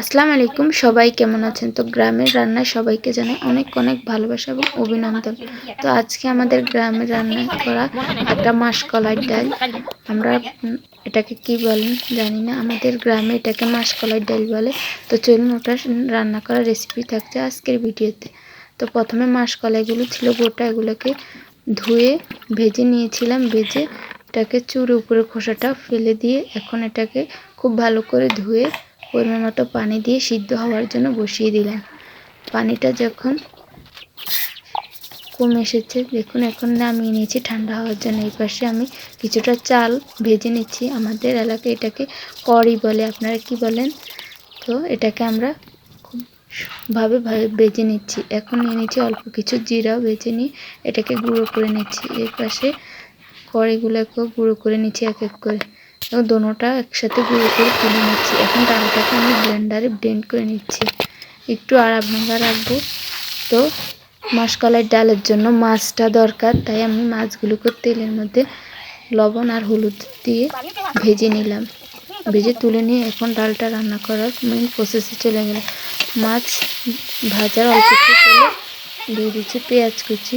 আসসালামু আলাইকুম, সবাই কেমন আছেন? তো গ্রামের রান্নায় সবাইকে জানাই অনেক অনেক ভালোবাসা এবং অভিনন্দন। তো আজকে আমাদের গ্রামের রান্না করা একটা মাসকলাই ডাল। আমরা এটাকে কি বলেন জানি না। আমাদের গ্রামে এটাকে মাসকলাই ডাল বলে। তো চলুন ওটা রান্না করা রেসিপি থাকছে আজকের ভিডিওতে। তো প্রথমে মাসকলাইগুলো ছিল গোটা, এগুলোকে ধুয়ে ভেজে নিয়েছিলাম। ভেজে এটাকে চুর উপরে খোসাটা ফেলে দিয়ে এখন এটাকে খুব ভালো করে ধুয়ে পরিমাণ মতো পানি দিয়ে সিদ্ধ হওয়ার জন্য বসিয়ে দিলাম পানিটা যখন কমে এসেছে, দেখুন এখন নামিয়ে নিয়েছি, ঠান্ডা হওয়ার জন্য। এই পাশে আমি কিছুটা চাল ভেজে নিচ্ছি। আমাদের এলাকায় এটাকে কড়ি বলে, আপনারা কি বলেন? তো এটাকে আমরা ভাবে বেজে নিচ্ছি। এখন নিয়ে নিচ্ছি অল্প কিছু জিরাও বেজে নিয়ে এটাকে গুঁড়ো করে নিচ্ছি। এর পাশে কড়িগুলোকেও গুঁড়ো করে নিচ্ছি এক এক করে। দোনোটা একসাথে গুঁড়ো করে তুলে নিচ্ছি। এখন ডালটাকে আমি ব্লেন্ডারে ব্লেন্ড করে নিচ্ছি। একটু আড়া ভাঙা রাখব তো মাসকলাই ডালের জন্য মাছটা দরকার, তাই আমি মাছগুলোকে তেলের মধ্যে লবণ আর হলুদ দিয়ে ভেজে নিলাম। ভেজে তুলে নিয়ে এখন ডালটা রান্না করার মেন প্রসেসে চলে গেলাম। মাছ ভাজার অল্প একটু তেলে দিয়ে দিচ্ছি পেঁয়াজ কুচি,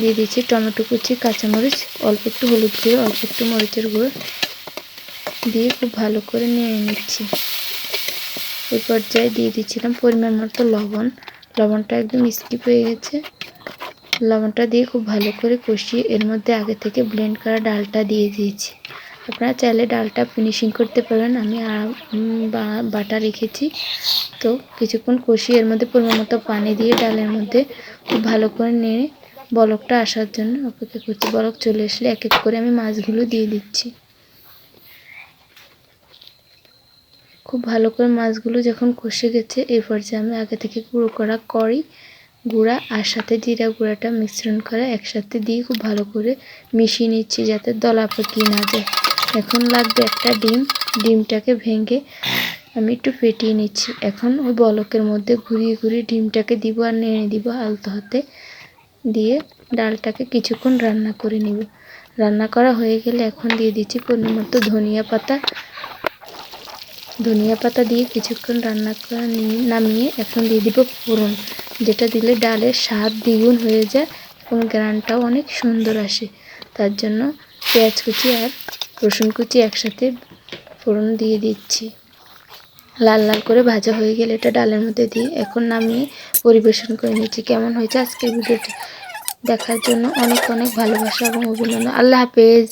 দিয়ে দিচ্ছি টমেটো কুচি, কাঁচামরিচ, অল্প একটু হলুদ গুঁড়ো, অল্প একটু মরিচের গুঁড়ো দিয়ে খুব ভালো করে নিয়ে নিচ্ছি। এই পর্যায়ে দিয়ে দিচ্ছিলাম পরিমাণ মতো লবণ। লবণটা একদম স্কিপ হয়ে গেছে। লবণটা দিয়ে খুব ভালো করে কষিয়ে এর মধ্যে আগে থেকে ব্লেন্ড করা ডালটা দিয়ে দিয়েছি। আপনারা চাইলে ডালটা ফিনিশিং করতে পারেন। আমি বাটা রেখেছি। তো কিছুক্ষণ কষিয়ে এর মধ্যে পরিমাণ মতো পানি দিয়ে ডালের মধ্যে খুব ভালো করে নেড়ে বলকটা আসার জন্য অপেক্ষা করছি। বলক চলে আসলে এক এক করে আমি মাছগুলো দিয়ে দিচ্ছি। খুব ভালো করে মাছগুলো যখন কষে গেছে, এই পর্যায়ে আমি আগে থেকে গুঁড়ো করা করি গুঁড়া আর সাথে জিরা গুঁড়াটা মিশ্রণ করে একসাথে দিয়ে খুব ভালো করে মিশিয়ে নিচ্ছি যাতে দলা পাকিয়ে না যায়। এখন লাগবে একটা ডিম, ডিমটাকে ভেঙে আমি একটু ফেটিয়ে নিচ্ছি। এখন ওই বলকের মধ্যে ঘুরিয়ে ঘুরিয়ে ডিমটাকে দিব আর নেড়ে দিব আলতো হাতে দিয়ে ডালটাকে কিছুক্ষণ রান্না করে নিব। রান্না করা হয়ে গেলে এখন দিয়ে দিচ্ছি পরিমাণ মতো ধনিয়া পাতা ধনিয়া পাতা দিয়ে কিছুক্ষণ রান্না করে নামিয়ে এখন দিয়ে দিব ফোড়ন, যেটা দিলে ডালের স্বাদ দ্বিগুণ হয়ে যায় এবং গ্রানটাও অনেক সুন্দর আসে। তার জন্য পেঁয়াজ কুচি আর রসুন কুচি একসাথে ফোড়ন দিয়ে দিচ্ছি। লাল লাল করে ভাজা হয়ে গেলে এটা ডালের মধ্যে দিয়ে এখন নামিয়ে পরিবেশন করে নিচ্ছি। কেমন হয়েছে আজকের ভিডিওটি? দেখার জন্য অনেক অনেক ভালোবাসা এবং অভিনন্দন। আল্লাহ হাফেজ।